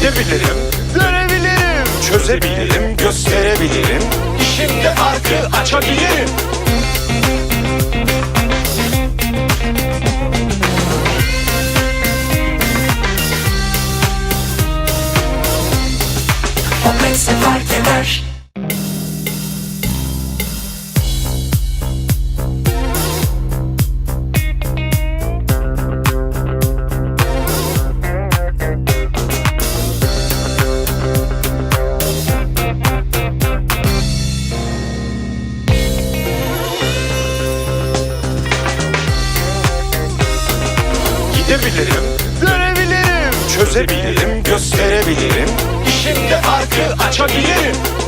Gidebilirim, Görebilirim. çözebilirim, gösterebilirim. Şimdi farkı açabilirim. Çözebilirim, gösterebilirim. Şimdi farkı açabilirim.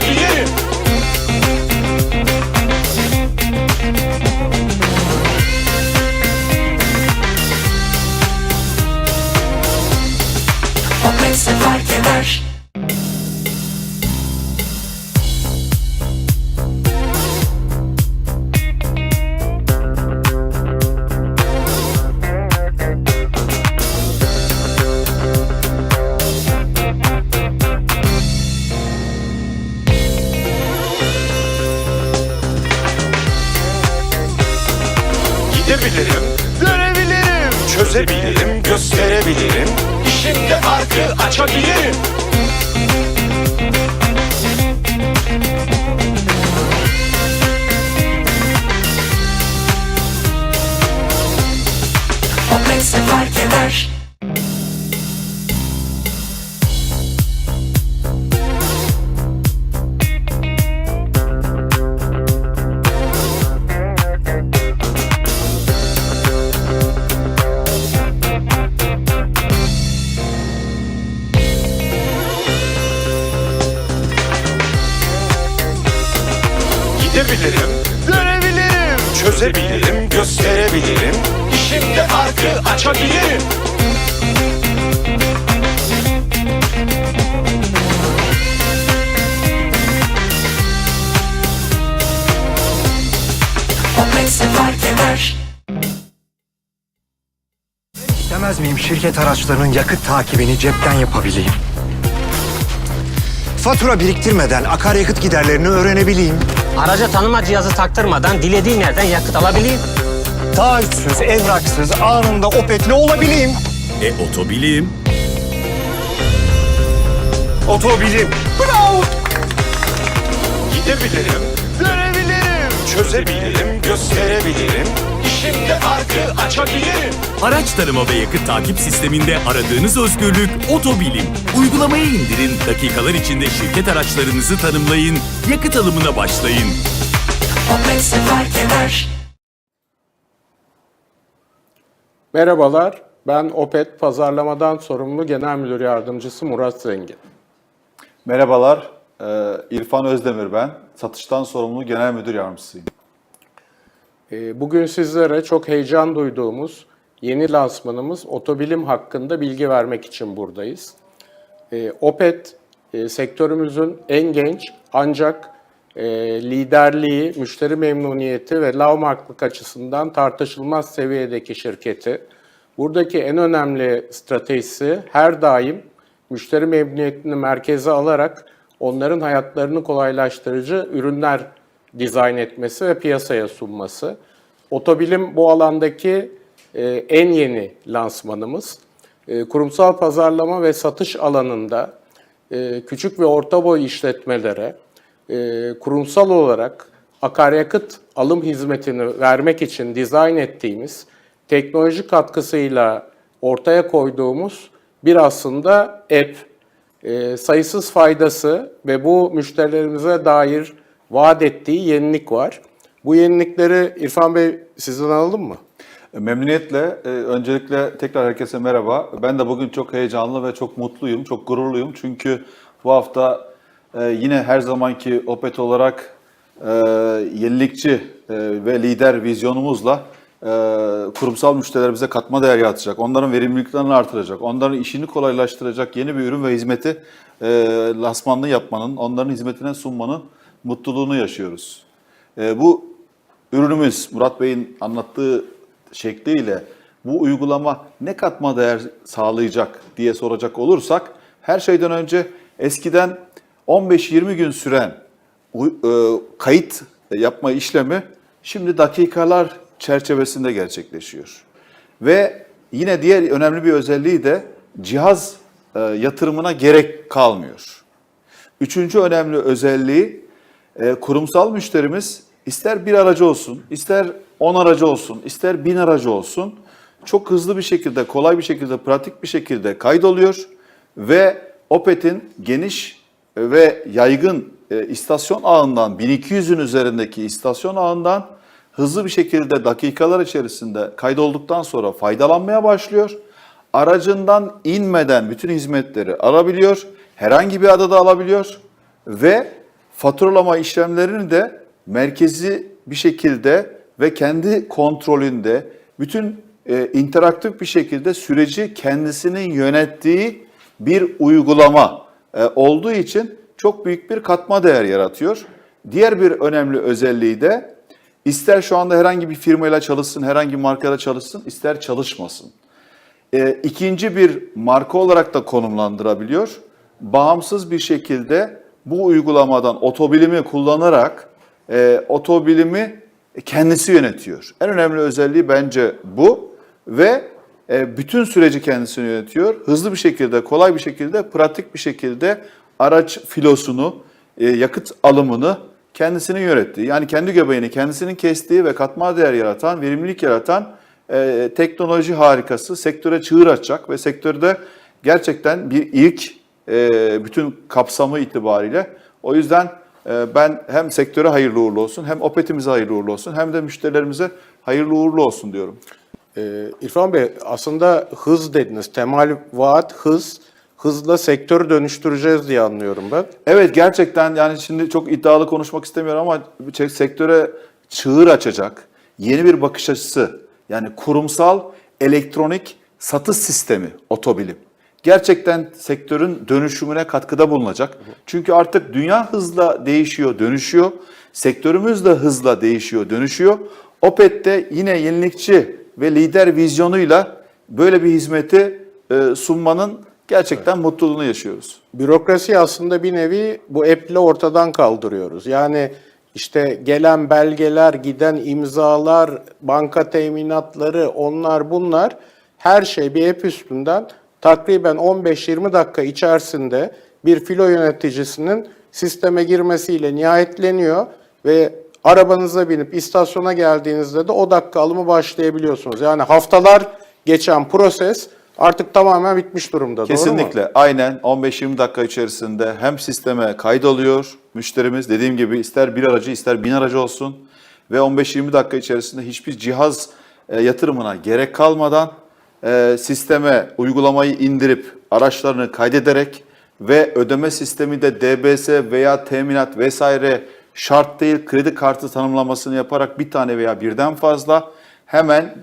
Farkı açabilirim. Opetse fark eder. Farkı Gidebilirim, Görebilirim. çözebilirim, gösterebilirim. Şimdi farkı açabilirim. Opetse fark eder. İstemez miyim şirket araçlarının yakıt takibini cepten yapabileyim? Fatura biriktirmeden akaryakıt giderlerini öğrenebileyim. Araca tanıma cihazı taktırmadan dilediğim yerden yakıt alabileyim. Taahhütsüz, evraksız, anında opetli olabileyim. E otobilim. Otobilim. Bravo! Gidebilirim, Görebilirim. çözebilirim, gösterebilirim. Şimdi farkı açabilirim. Araç tanıma ve yakıt takip sisteminde aradığınız özgürlük otobilim. Uygulamayı indirin, dakikalar içinde şirket araçlarınızı tanımlayın, yakıt alımına başlayın. Opetse fark eder. Merhabalar, ben Opet Pazarlamadan Sorumlu Genel Müdür Yardımcısı Murat Zengin. Merhabalar, e, İrfan Özdemir ben. Satıştan sorumlu genel müdür yardımcısıyım. Ee, Bugün sizlere çok heyecan duyduğumuz yeni lansmanımız otobilim hakkında bilgi vermek için buradayız. Ee, Opet, e, sektörümüzün en genç ancak e, liderliği, müşteri memnuniyeti ve lavmarklık açısından tartışılmaz seviyedeki şirketi. Buradaki en önemli stratejisi her daim müşteri memnuniyetini merkeze alarak onların hayatlarını kolaylaştırıcı ürünler dizayn etmesi ve piyasaya sunması. Otobilim bu alandaki e, en yeni lansmanımız. E, kurumsal pazarlama ve satış alanında e, küçük ve orta boy işletmelere kurumsal olarak akaryakıt alım hizmetini vermek için dizayn ettiğimiz teknoloji katkısıyla ortaya koyduğumuz bir aslında app. Sayısız faydası ve bu müşterilerimize dair vaat ettiği yenilik var. Bu yenilikleri İrfan Bey sizden alalım mı? Memnuniyetle, e, öncelikle tekrar herkese merhaba. Ben de bugün çok heyecanlı ve çok mutluyum, çok gururluyum. Çünkü bu hafta e, yine her zamanki Opet olarak e, yenilikçi e, ve lider vizyonumuzla e, kurumsal müşterilerimize katma değer yaratacak, onların verimliliklerini artıracak, onların işini kolaylaştıracak yeni bir ürün ve hizmeti e, lansmanını yapmanın, onların hizmetine sunmanın mutluluğunu yaşıyoruz. E, bu ürünümüz Murat Bey'in anlattığı şekliyle bu uygulama ne katma değer sağlayacak diye soracak olursak her şeyden önce eskiden 15-20 gün süren e, kayıt yapma işlemi şimdi dakikalar çerçevesinde gerçekleşiyor. Ve yine diğer önemli bir özelliği de cihaz e, yatırımına gerek kalmıyor. Üçüncü önemli özelliği e, kurumsal müşterimiz ister bir aracı olsun, ister 10 aracı olsun, ister 1000 aracı olsun çok hızlı bir şekilde, kolay bir şekilde, pratik bir şekilde kaydoluyor ve Opet'in geniş ve yaygın e, istasyon ağından 1200'ün üzerindeki istasyon ağından hızlı bir şekilde dakikalar içerisinde kaydolduktan sonra faydalanmaya başlıyor. Aracından inmeden bütün hizmetleri alabiliyor, herhangi bir adada alabiliyor ve faturalama işlemlerini de merkezi bir şekilde ve kendi kontrolünde bütün e, interaktif bir şekilde süreci kendisinin yönettiği bir uygulama e, olduğu için çok büyük bir katma değer yaratıyor. Diğer bir önemli özelliği de ister şu anda herhangi bir firmayla çalışsın, herhangi bir markayla çalışsın, ister çalışmasın. E, ikinci bir marka olarak da konumlandırabiliyor. Bağımsız bir şekilde bu uygulamadan otobilimi kullanarak e, otobilimi kendisi yönetiyor. En önemli özelliği bence bu ve e, bütün süreci kendisi yönetiyor. Hızlı bir şekilde, kolay bir şekilde, pratik bir şekilde araç filosunu, e, yakıt alımını kendisinin yönettiği, yani kendi göbeğini kendisinin kestiği ve katma değer yaratan, verimlilik yaratan e, teknoloji harikası sektöre çığır açacak ve sektörde gerçekten bir ilk e, bütün kapsamı itibariyle. O yüzden e, ben hem sektöre hayırlı uğurlu olsun, hem Opet'imize hayırlı uğurlu olsun, hem de müşterilerimize hayırlı uğurlu olsun diyorum. Ee, İrfan Bey aslında hız dediniz. Temel vaat hız. Hızla sektörü dönüştüreceğiz diye anlıyorum ben. Evet gerçekten yani şimdi çok iddialı konuşmak istemiyorum ama sektöre çığır açacak yeni bir bakış açısı yani kurumsal elektronik satış sistemi otobilim. Gerçekten sektörün dönüşümüne katkıda bulunacak. Çünkü artık dünya hızla değişiyor, dönüşüyor. Sektörümüz de hızla değişiyor, dönüşüyor. Opet de yine yenilikçi ve lider vizyonuyla böyle bir hizmeti e, sunmanın gerçekten mutluluğunu yaşıyoruz. Bürokrasi aslında bir nevi bu app'le ortadan kaldırıyoruz. Yani işte gelen belgeler, giden imzalar, banka teminatları, onlar bunlar her şey bir app üstünden takriben 15-20 dakika içerisinde bir filo yöneticisinin sisteme girmesiyle nihayetleniyor ve arabanıza binip istasyona geldiğinizde de o dakika alımı başlayabiliyorsunuz. Yani haftalar geçen proses artık tamamen bitmiş durumda. Doğru mu? Kesinlikle. Aynen 15-20 dakika içerisinde hem sisteme kaydoluyor müşterimiz. Dediğim gibi ister bir aracı ister bin aracı olsun. Ve 15-20 dakika içerisinde hiçbir cihaz e, yatırımına gerek kalmadan e, sisteme uygulamayı indirip araçlarını kaydederek ve ödeme sistemi de DBS veya teminat vesaire şart değil kredi kartı tanımlamasını yaparak bir tane veya birden fazla hemen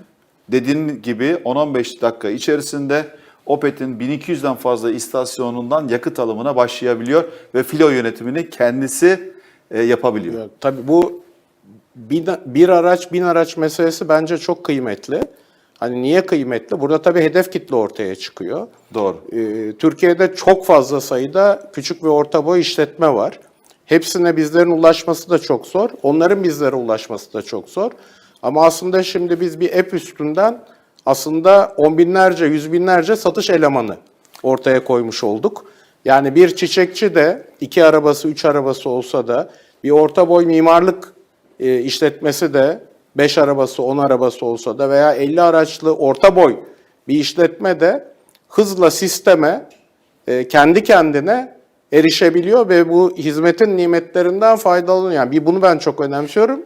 dediğin gibi 10-15 dakika içerisinde Opet'in 1200'den fazla istasyonundan yakıt alımına başlayabiliyor ve filo yönetimini kendisi e, yapabiliyor. Ya, Tabii bu bir, bir araç bin araç meselesi bence çok kıymetli. Hani niye kıymetli? Burada tabii hedef kitle ortaya çıkıyor. Doğru. Ee, Türkiye'de çok fazla sayıda küçük ve orta boy işletme var. Hepsine bizlerin ulaşması da çok zor. Onların bizlere ulaşması da çok zor. Ama aslında şimdi biz bir app üstünden aslında on binlerce, yüz binlerce satış elemanı ortaya koymuş olduk. Yani bir çiçekçi de iki arabası, üç arabası olsa da bir orta boy mimarlık e, işletmesi de 5 arabası, 10 arabası olsa da veya 50 araçlı orta boy bir işletme de hızla sisteme e, kendi kendine erişebiliyor ve bu hizmetin nimetlerinden faydalanıyor. Yani bir bunu ben çok önemsiyorum.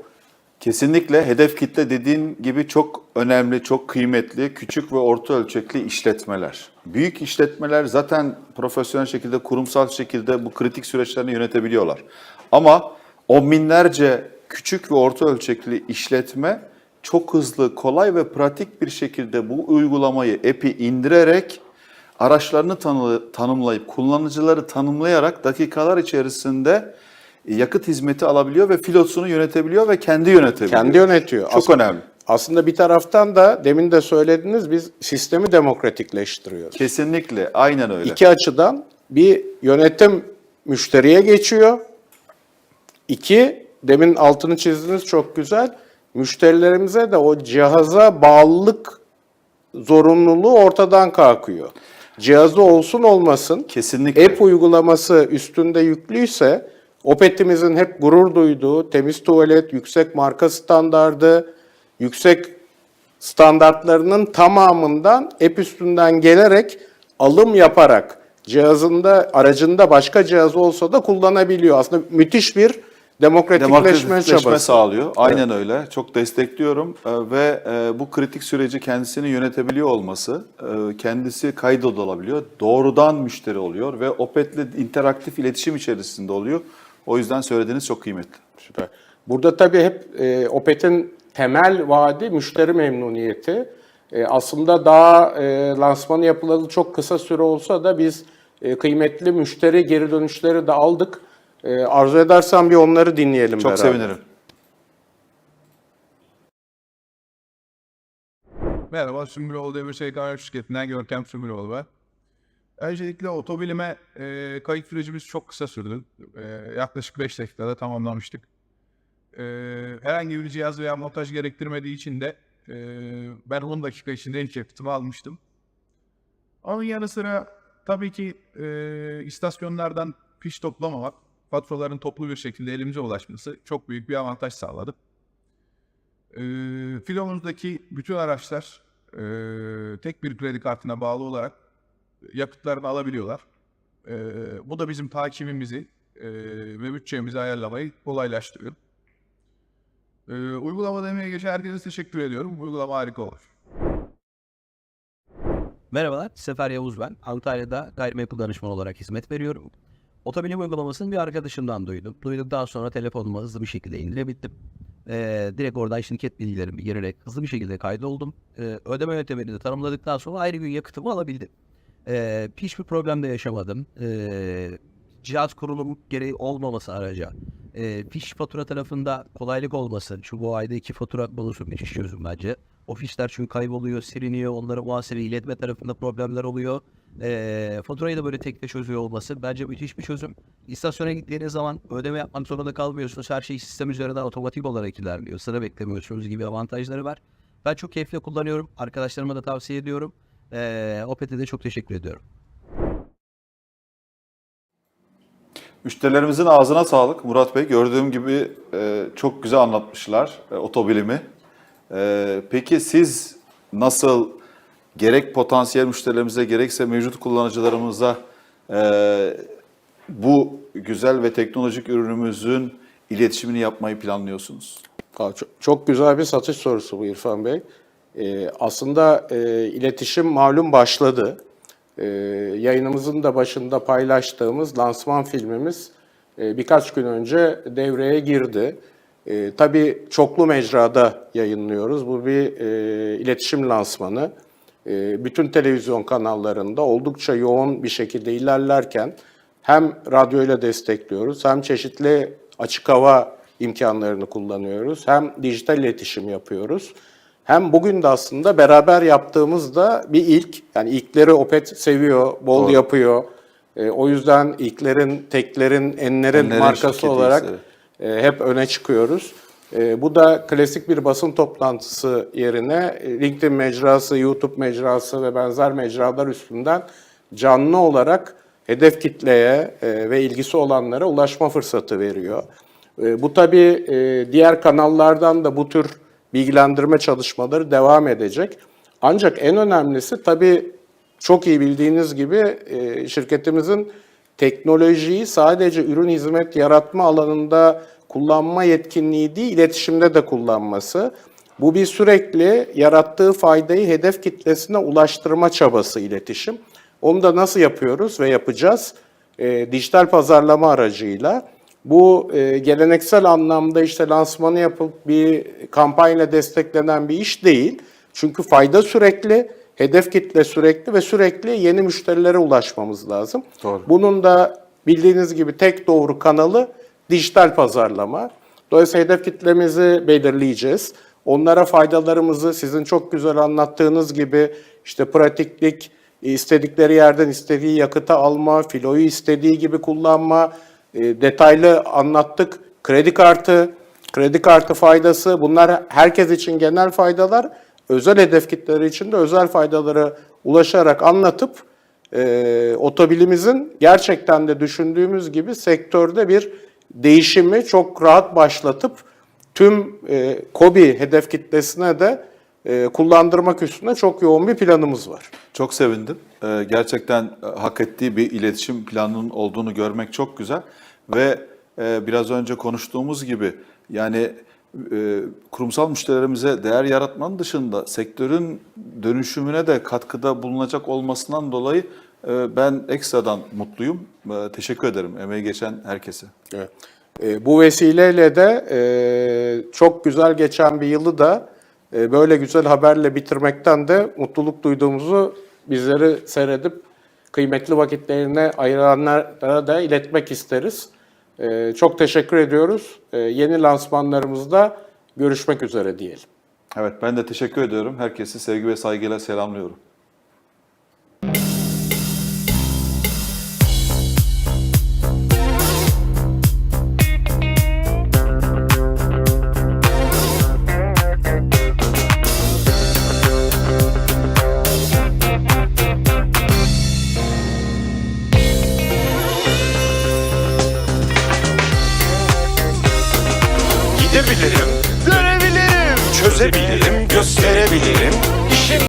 Kesinlikle hedef kitle dediğin gibi çok önemli, çok kıymetli küçük ve orta ölçekli işletmeler. Büyük işletmeler zaten profesyonel şekilde, kurumsal şekilde bu kritik süreçlerini yönetebiliyorlar. Ama on binlerce küçük ve orta ölçekli işletme çok hızlı, kolay ve pratik bir şekilde bu uygulamayı, app'i indirerek araçlarını tanı- tanımlayıp, kullanıcıları tanımlayarak dakikalar içerisinde yakıt hizmeti alabiliyor ve filosunu yönetebiliyor ve kendi yönetebiliyor. Kendi yönetiyor. Çok Aslında- önemli. Aslında bir taraftan da demin de söylediniz biz sistemi demokratikleştiriyoruz. Kesinlikle, aynen öyle. İki açıdan bir yönetim müşteriye geçiyor. İki, demin altını çizdiniz çok güzel. Müşterilerimize de o cihaza bağlılık zorunluluğu ortadan kalkıyor. Cihazı olsun olmasın. Kesinlikle. App uygulaması üstünde yüklüyse Opet'imizin hep gurur duyduğu temiz tuvalet, yüksek marka standardı, yüksek standartlarının tamamından app üstünden gelerek alım yaparak cihazında aracında başka cihaz olsa da kullanabiliyor. Aslında müthiş bir demokratikleşme Demokratikleşme çabası. sağlıyor. Aynen öyle. Çok destekliyorum Ee, ve e, bu kritik süreci kendisini yönetebiliyor olması, e, kendisi kayıt olabiliyor, doğrudan müşteri oluyor ve Opet'le interaktif iletişim içerisinde oluyor. O yüzden söylediğiniz çok kıymetli. Süper. Burada tabii hep e, Opet'in temel vaadi müşteri memnuniyeti. Aslında daha lansmanı yapılalı çok kısa süre olsa da biz kıymetli müşteri geri dönüşleri de aldık. E, arzu edersen bir onları dinleyelim Çok beraber. sevinirim. Merhaba, Sümbüloğlu Demir Çelik Araç Şirketi'nden Görkem Sümbüloğlu ben. Öncelikle otobilime e, kayıt sürecimiz çok kısa sürdü. E, yaklaşık 5 dakikada tamamlamıştık. E, herhangi bir cihaz veya montaj gerektirmediği için de e, ben 10 dakika içinde ilk yakıtımı almıştım. Onun yanı sıra tabii ki e, istasyonlardan fiş toplamamak, faturaların toplu bir şekilde elimize ulaşması çok büyük bir avantaj sağladı. E, filomuzdaki bütün araçlar e, tek bir kredi kartına bağlı olarak yakıtlarını alabiliyorlar. E, bu da bizim takibimizi e, ve bütçemizi ayarlamayı kolaylaştırıyor. E, uygulamada emeği geçen herkese teşekkür ediyorum. Uygulama harika olur. Merhabalar, Sefer Yavuz ben. Antalya'da gayrimenkul danışman olarak hizmet veriyorum. Otobilim uygulamasını bir arkadaşımdan duydum. Duyduktan sonra telefonuma hızlı bir şekilde indirebildim. Ee, direkt oradan şirket bilgilerimi girerek hızlı bir şekilde kaydoldum. Ee, ödeme yöntemini de tanımladıktan sonra ayrı gün yakıtımı alabildim. Ee, hiçbir problem de yaşamadım. Ee, cihaz kurulum gereği olmaması araca. Ee, fiş fatura tarafında kolaylık olması. Çünkü bu ayda iki fatura konusu müthiş çözüm bence. O fişler çünkü kayboluyor, siliniyor. Onları muhasebe iletme tarafında problemler oluyor. Ee, faturayı da böyle tekte çözüyor olması bence müthiş bir çözüm. İstasyona gittiğiniz zaman ödeme yapmak zorunda kalmıyorsunuz. Her şey sistem üzerinden otomatik olarak ilerliyor. Sıra beklemiyorsunuz gibi avantajları var. Ben çok keyifle kullanıyorum. Arkadaşlarıma da tavsiye ediyorum. Ee, Opet'e de çok teşekkür ediyorum. Müşterilerimizin ağzına sağlık Murat Bey. Gördüğüm gibi e, çok güzel anlatmışlar e, otobilimi. E, peki siz nasıl gerek potansiyel müşterilerimize gerekse mevcut kullanıcılarımıza e, bu güzel ve teknolojik ürünümüzün iletişimini yapmayı planlıyorsunuz? Çok güzel bir satış sorusu bu İrfan Bey. Ee, aslında e, iletişim malum başladı. Ee, yayınımızın da başında paylaştığımız lansman filmimiz e, birkaç gün önce devreye girdi. E, tabii çoklu mecrada yayınlıyoruz. Bu bir e, iletişim lansmanı. E, bütün televizyon kanallarında oldukça yoğun bir şekilde ilerlerken hem radyoyla destekliyoruz hem çeşitli açık hava imkanlarını kullanıyoruz. Hem dijital iletişim yapıyoruz. Hem bugün de aslında beraber yaptığımız da bir ilk. Yani ilkleri Opet seviyor, bol Doğru. yapıyor. E, o yüzden ilklerin, teklerin, enlerin Enlerin markası olarak e, hep öne çıkıyoruz. E, bu da klasik bir basın toplantısı yerine LinkedIn mecrası, YouTube mecrası ve benzer mecralar üstünden canlı olarak hedef kitleye e, ve ilgisi olanlara ulaşma fırsatı veriyor. E, bu tabii e, diğer kanallardan da bu tür bilgilendirme çalışmaları devam edecek. Ancak en önemlisi tabii çok iyi bildiğiniz gibi e, şirketimizin teknolojiyi sadece ürün hizmet yaratma alanında kullanma yetkinliği değil, iletişimde de kullanması. Bu bir sürekli yarattığı faydayı hedef kitlesine ulaştırma çabası iletişim. Onu da nasıl yapıyoruz ve yapacağız? E, dijital pazarlama aracıyla. Bu e, geleneksel anlamda işte lansmanı yapıp bir kampanya desteklenen bir iş değil. Çünkü fayda sürekli, hedef kitle sürekli ve sürekli yeni müşterilere ulaşmamız lazım. Doğru. Bunun da bildiğiniz gibi tek doğru kanalı dijital pazarlama. Dolayısıyla hedef kitlemizi belirleyeceğiz. Onlara faydalarımızı sizin çok güzel anlattığınız gibi işte pratiklik, istedikleri yerden istediği yakıtı alma, filoyu istediği gibi kullanma, e, detaylı anlattık. Kredi kartı, kredi kartı faydası bunlar herkes için genel faydalar. Özel hedef kitleri için de özel faydalara ulaşarak anlatıp e, otobilimizin gerçekten de düşündüğümüz gibi sektörde bir değişimi çok rahat başlatıp tüm e, KOBİ hedef kitlesine de kullandırmak üstüne çok yoğun bir planımız var. Çok sevindim. Ee, gerçekten e, hak ettiği bir iletişim planının olduğunu görmek çok güzel. Ve e, biraz önce konuştuğumuz gibi yani e, kurumsal müşterilerimize değer yaratmanın dışında sektörün dönüşümüne de katkıda bulunacak olmasından dolayı ben ekstradan mutluyum. Teşekkür ederim emeği geçen herkese. Evet. Bu vesileyle de çok güzel geçen bir yılı da böyle güzel haberle bitirmekten de mutluluk duyduğumuzu bizleri seyredip kıymetli vakitlerine ayıranlara da iletmek isteriz. E, çok teşekkür ediyoruz. E, yeni lansmanlarımızda görüşmek üzere diyelim. Evet ben de teşekkür ediyorum. Herkesi sevgi ve saygıyla selamlıyorum.